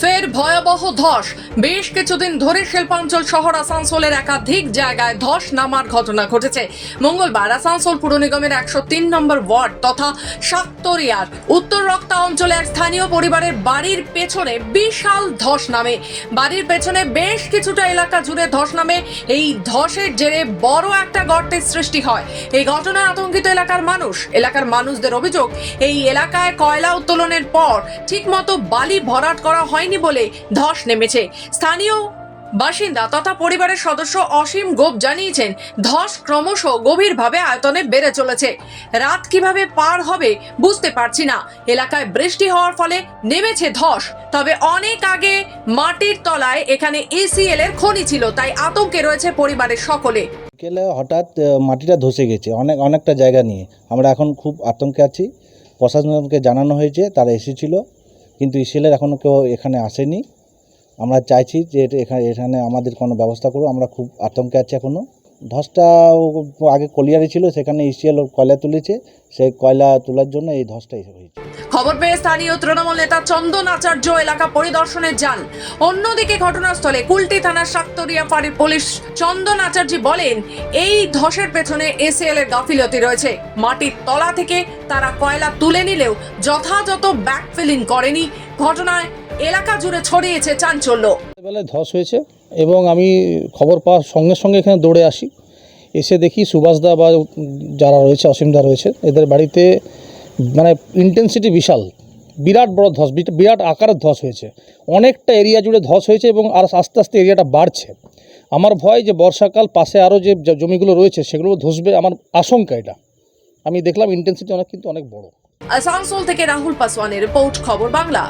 ফের ভয়াবহ ধস। বেশ কিছুদিন ধরে শিল্পাঞ্চল শহর আসানসোলের একাধিক জায়গায় ধস নামার ঘটনা ঘটেছে। মঙ্গলবার আসানসোল পুর নিগমের একশো তিন নম্বর ওয়ার্ড তথা সাক্তরিয়ার উত্তর রক্তা অঞ্চলে এক স্থানীয় পরিবারের বাড়ির পেছনে বিশাল ধস নামে। বাড়ির পেছনে বেশ কিছুটা এলাকা জুড়ে ধস নামে। এই ধসের জেরে বড় একটা গর্তের সৃষ্টি হয়। এই ঘটনায় আতঙ্কিত এলাকার মানুষ। এলাকার মানুষদের অভিযোগ, এই এলাকায় কয়লা উত্তোলনের পর ঠিকমতো বালি ভরাট করা হয়নি বলে ধস নেমেছে। স্থানীয় বাসিন্দা তথা পরিবারের সদস্য অসীম গোপ জানিয়েছেন, ধস ক্রমশ গভীরভাবে আয়তনে বেড়ে চলেছে। রাত কীভাবে পার হবে বুঝতে পারছি না। এলাকায় বৃষ্টি হওয়ার ফলে নেমেছে ধস। তবে অনেক আগে মাটির তলায় এখানে এসিএল এর খনি ছিল, তাই আতঙ্কে রয়েছে পরিবারের সকলে। হঠাৎ মাটিটা ধসে গেছে, অনেক, অনেকটা জায়গা নিয়ে। আমরা এখন খুব আতঙ্কে আছি। প্রশাসনকে জানানো হয়েছে, তারা এসেছিল। কিন্তু ইসেলের এখনও কেউ এখানে আসেনি। আমরা চাইছি যে এখানে এখানে আমাদের কোনো ব্যবস্থা করুক। আমরা খুব আতঙ্কে আছি এখনও ধসটা আগে কলিয়ারি ছিল, সেখানে ইসিএল কয়লা তুলেছে। সেই কয়লা তোলার জন্য এই ধসটা হয়েছে। খবর পেয়ে স্থানীয় তৃণমূল নেতা চন্দন আচার্য এলাকা পরিদর্শনে যান। অন্যদিকে ঘটনাস্থলে কুলটি থানার সাক্তরিয়া ফাঁড়ির পুলিশ চন্দন আচার্য বলেন, এই ধসের পেছনে এসএল এর গাফিলতি রয়েছে। মাটির তলা থেকে তারা কয়লা তুলে নিলেও যথাযথ ব্যাকফিলিং করেনি। ঘটনায় এলাকা জুড়ে ছড়িয়েছে চাঞ্চল্য। ধস হয়েছে এবং আমি খবর পাওয়ার সঙ্গে সঙ্গে এখানে দৌড়ে আসি। এসে দেখি সুভাষদা বা যারা রয়েছে, অসীমদা রয়েছে, এদের বাড়িতে মানে ইন্টেন্সিটি বিশাল। বিরাট বড় ধস বিরাট আকারের ধস হয়েছে। অনেকটা এরিয়া জুড়ে ধস হয়েছে এবং আর আস্তে আস্তে এরিয়াটা বাড়ছে। আমার ভয় যে বর্ষাকাল পাশে আরও যে জমিগুলো রয়েছে সেগুলো ধসবে, আমার আশঙ্কা এটা। আমি দেখলাম ইন্টেন্সিটি অনেক, কিন্তু অনেক বড়। আসানসোল থেকে রাহুল পাসওয়ানের রিপোর্ট, খবর বাংলা।